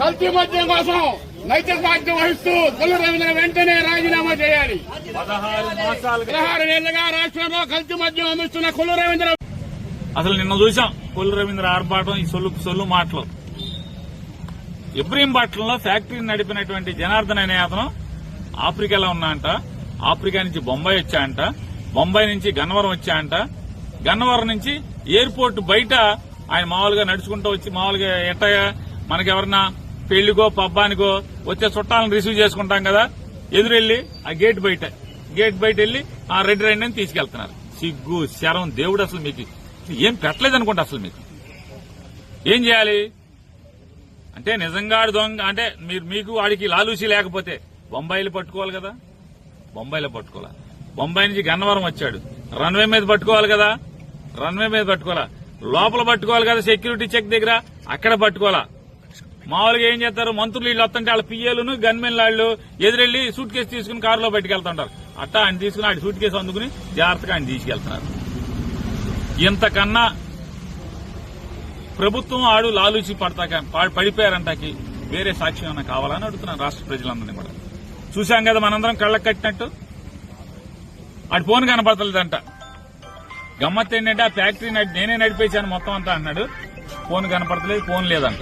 కల్తీ మద్యం కోసం నైతిక బాధ్యత వహిస్తూ కొల్లు రవీంద్ర వెంటనే రాజీనామా చేయాలి పదహారు మాసాలుగా నెలలుగా రాష్ట్రంలో కల్తీ మద్యం అందిస్తున్న కొల్లు రవీంద్ర అసలు నిన్న చూసాం కొల్లు రవీంద్ర ఆర్భాటం ఈ సొల్లు సొల్లు మాటలు. ఇబ్రహీంపట్నంలో ఫ్యాక్టరీ నడిపినటువంటి జనార్దన్ అనే అతను ఆఫ్రికాలో ఉన్నా అంట ఆఫ్రికా నుంచి బొంబాయి వచ్చా అంట బొంబాయి నుంచి గన్నవరం వచ్చా అంట. గన్నవరం నుంచి ఎయిర్పోర్ట్ బయట ఆయన మామూలుగా నడుచుకుంటూ వచ్చి మామూలుగా ఎట్ట మనకెవరన్నా పెళ్ళికో పబ్బానికో వచ్చే చుట్టాలను రిసీవ్ చేసుకుంటాం కదా ఎదురెళ్ళి ఆ గేట్ బయట. గేట్ బయట వెళ్ళి ఆ రెడ్డి రెండు అని తీసుకెళ్తున్నారు. సిగ్గు శరం దేవుడు అసలు మీకు. ఏం పెట్టలేదు అనుకుంటా అసలు మీకు. ఏం చేయాలి? అంటే నిజంగా దొంగ అంటే మీరు మీకు వాడికి లాలూసి లేకపోతే బొంబాయిలు పట్టుకోవాలి కదా? బొంబాయిలో పట్టుకోవాలి? బొంబాయి నుంచి గన్నవరం వచ్చాడు. రన్వే మీద పట్టుకోవాలి కదా? రన్వే మీద పట్టుకోవాలా? లోపల పట్టుకోవాలి కదా సెక్యూరిటీ చెక్ దగ్గర? అక్కడ పట్టుకోవాలా? మామూలుగా ఏం చేస్తారు? మంత్రులు వీళ్ళు వస్తుంటే వాళ్ళ పియ్యలను గన్మెన్ వాళ్ళు ఎదురెళ్ళి సూట్ కేసు తీసుకుని కారులో బయటకెళ్తుంటారు అట్టా ఆయన తీసుకుని ఆయన సూట్ కేసు అందుకుని జాగ్రత్తగా ఆయన తీసుకెళ్తున్నారు. ఇంతకన్నా ప్రభుత్వం ఆడు లాలూచి పడతాక ప- పడిపోయారంటాకి వేరే సాక్ష్యం ఏమైనా కావాలని అడుగుతున్నాను రాష్ట్ర ప్రజలందరినీ కూడా. చూశాం కదా మనందరం కళ్ళకు కట్టినట్టు? అటు ఫోన్ కనపడతలేదంట. గమ్మత్ ఏంటంటే ఆ ఫ్యాక్టరీ నడి- నేనే నడిపేశాను మొత్తం అంతా అన్నాడు. ఫోన్ కనపడతలేదు ఫోన్ లేదంట.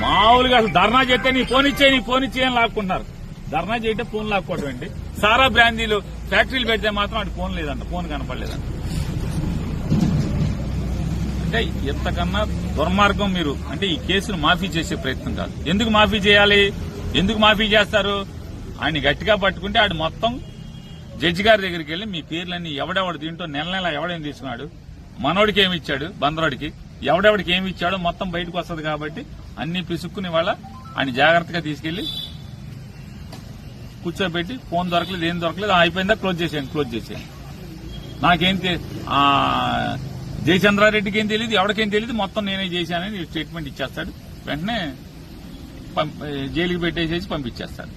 మామూలుగా అసలు ధర్నా చేస్తే నీ ఫోన్ ఇచ్చే నీ ఫోన్ ఇచ్చే అని లాక్కుంటున్నారు. ధర్నా చేయటే ఫోన్ లాక్కోవడం ఏంటి? సారా బ్రాందీలు ఫ్యాక్టరీలు పెడితే మాత్రం అటు ఫోన్ లేదంట ఫోన్ కనపడలేదంట. అంటే ఎంతకన్నా దుర్మార్గం మీరు. అంటే ఈ కేసును మాఫీ చేసే ప్రయత్నం కాదు. ఎందుకు మాఫీ చేయాలి? ఎందుకు మాఫీ చేస్తారు? ఆయన గట్టిగా పట్టుకుంటే ఆడు మొత్తం జడ్జి గారి దగ్గరికి వెళ్ళి మీ పేర్లన్నీ ఎవడెవడు దీంట్లో నెల నెల ఎవడేం తీసుకున్నాడు? మనోడికి ఏమి ఇచ్చాడు? బందరోడికి. ఎవడెవడికి ఏమి ఇచ్చాడో మొత్తం బయటకు వస్తుంది కాబట్టి అన్ని పిసుక్కుని వాళ్ళ ఆయన జాగ్రత్తగా తీసుకెళ్ళి కూర్చోబెట్టి ఫోన్ దొరకలేదు ఏం దొరకలేదు ఆ, అయిపోయిందా క్లోజ్ చేసేయండి క్లోజ్ చేసేయండి. నాకేం జయచంద్రారెడ్డికి ఏం తెలియదు ఎవరికేం తెలియదు మొత్తం నేనే చేశానని స్టేట్మెంట్ ఇచ్చేస్తాడు. వెంటనే జైలుకి పెట్టేసేసి పంపించేస్తారు.